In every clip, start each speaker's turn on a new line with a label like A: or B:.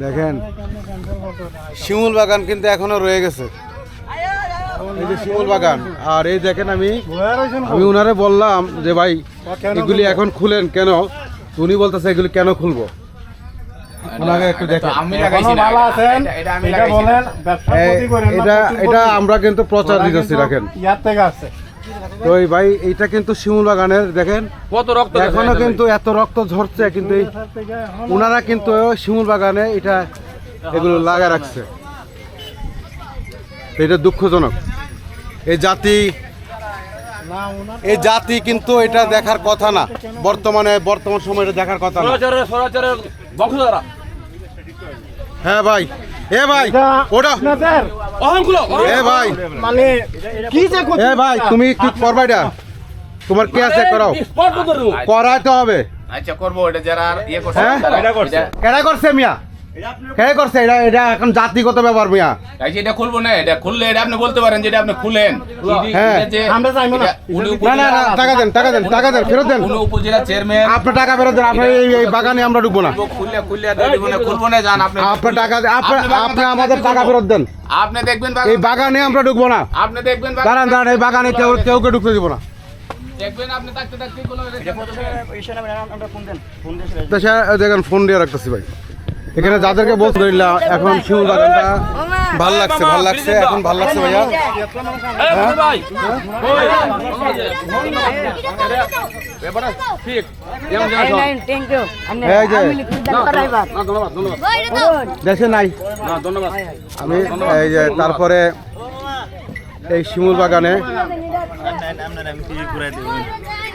A: দেখেন শিমুল বাগান কিন্তু এখনও রয়ে গেছে। এই যে শিমুল বাগান আর এই দেখেন আমি আমি উনারে বললাম যে ভাই এগুলি এখন খুলেন কেন? উনি বলতেছে এগুলি কেন খুলবো?
B: এটা-।
A: আমরা কিন্তু প্রচার দিতেছি রাখেন।
C: ইয়ার থেকে আছে
A: তো এই ভাই এইটা কিন্তু শিমুল বাগানের দেখেন?
D: কত রক্ত
A: এখনও কিন্তু এত রক্ত ঝরছে কিন্তু ওনারা কিন্তু শিমুল বাগানে এটা এগুলো লাগা রাখছে। এটা দুঃখজনক। এই জাতি এই জাতি কিন্তু এটা দেখার কথা না। বর্তমানে বর্তমান সময় এটা দেখার কথা না। হ্যাঁ ভাই। এ ভাই ওটা। এ ভাই।
C: মানে কি যে
A: এ ভাই তুমি কি করবা এটা তোমার কে আছে করাও
D: করাতে
A: করাইতে হবে।
B: আচ্ছা করব এটা যারা ইয়ে করছে
A: হ্যাঁ? কেডা করছে মিয়া? কে করছে? এটা এটা এখন জাতিগত ব্যাপার মিয়া
B: আচ্ছা, এটা খুলবো না এটা খুললে এটা আপনি বলতে পারেন যেটা আপনি খুলেন।
A: হ্যাঁ।
C: আমরা চাইব না।
A: না না টাকা দেন টাকা দেন টাকা দেন ফেরত দেন।
B: উপজেলা চেয়ারম্যান
A: আপনার টাকা ফেরত দেন আপনার এই বাগানে আমরা ঢুকবো না।
B: খুললে খুললে না খুলবো না যান আপনি
A: আপনার টাকা আপনি
B: আপনি
A: আপনি আমাদের টাকা ফেরত দেন।
B: আপনি দেখবেন
A: এই
B: বাগানে
A: আমরা ঢুকবো না।
B: আপনি দেখবেন
A: দাঁড়ান দাঁড়ান এই বাগানে কেউ কেউকে ঢুকতে দিব না।
B: দেখবেন আপনি থাকতে থাকতে কোনো
A: দেখেন ফোন দিয়ে রাখতেছি ভাই। এখানে যাদেরকে বলতে রইলা এখন শিমুল বাগানটা ভালো লাগছে ভালো লাগছে এখন ভালো লাগছে ভাইয়া। দেশে নাই। আমি এই যে তারপরে এই শিমুল বাগানে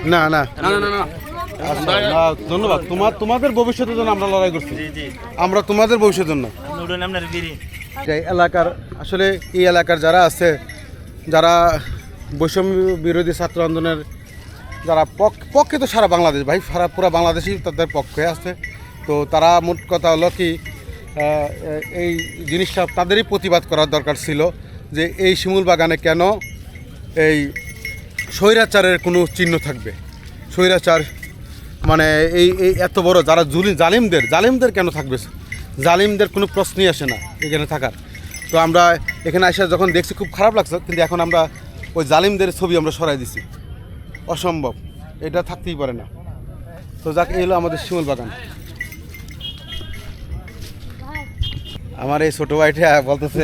A: না না
D: না। না না না
A: না, ধন্যবাদ। তোমার তোমাদের ভবিষ্যতের জন্য আমরা লড়াই করছি। আমরা তোমাদের ভবিষ্যতের জন্য। এলাকার আসলে এই এলাকার যারা আছে যারা বৈষম্য বিরোধী ছাত্র আন্দোলনের যারা পক- পক্ষে তো সারা বাংলাদেশ ভাই সারা পুরো বাংলাদেশই তাদের পক্ষে আছে। তো তারা মোট কথা হলো কি এই জিনিসটা তাদেরই প্রতিবাদ করার দরকার ছিল যে এই শিমুল বাগানে কেন এই স্বৈরাচারের কোনো চিহ্ন থাকবে। স্বৈরাচার মানে এই এই এত বড় যারা জুলি, জালিমদের জালিমদের কেন থাকবে? জালিমদের কোনো প্রশ্নই আসে না এখানে থাকার। তো আমরা এখানে এসে যখন দেখছি খুব খারাপ লাগছে, কিন্তু এখন আমরা ওই জালিমদের ছবি আমরা সরাই দিছি। অসম্ভব। এটা থাকতেই পারে না। তো যাক, এই হলো আমাদের শিমুল বাগান। আমার এই ছোটো ভাইটা বলতেছে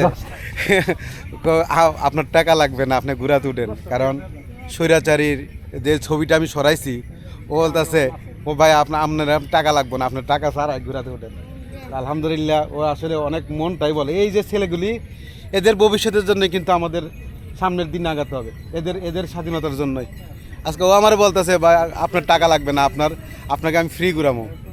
A: আপনার টাকা লাগবে না, আপনি ঘুরাতে উঠেন। কারণ স্বৈরাচারীর যে ছবিটা আমি সরাইছি, ও বলতেছে ও ভাই আপনার আপনার টাকা লাগবে না, আপনার টাকা ছাড়া ঘুরাতে ওঠেন আলহামদুলিল্লাহ, ও আসলে অনেক মনটাই বলে। এই যে ছেলেগুলি, এদের ভবিষ্যতের জন্য কিন্তু আমাদের সামনের দিন আগাতে হবে। এদের এদের স্বাধীনতার জন্যই। আজকে ও আমার বলতেছে, ভাই, আপনার টাকা লাগবে না, আপনার আপনাকে আমি ফ্রি ঘুরামো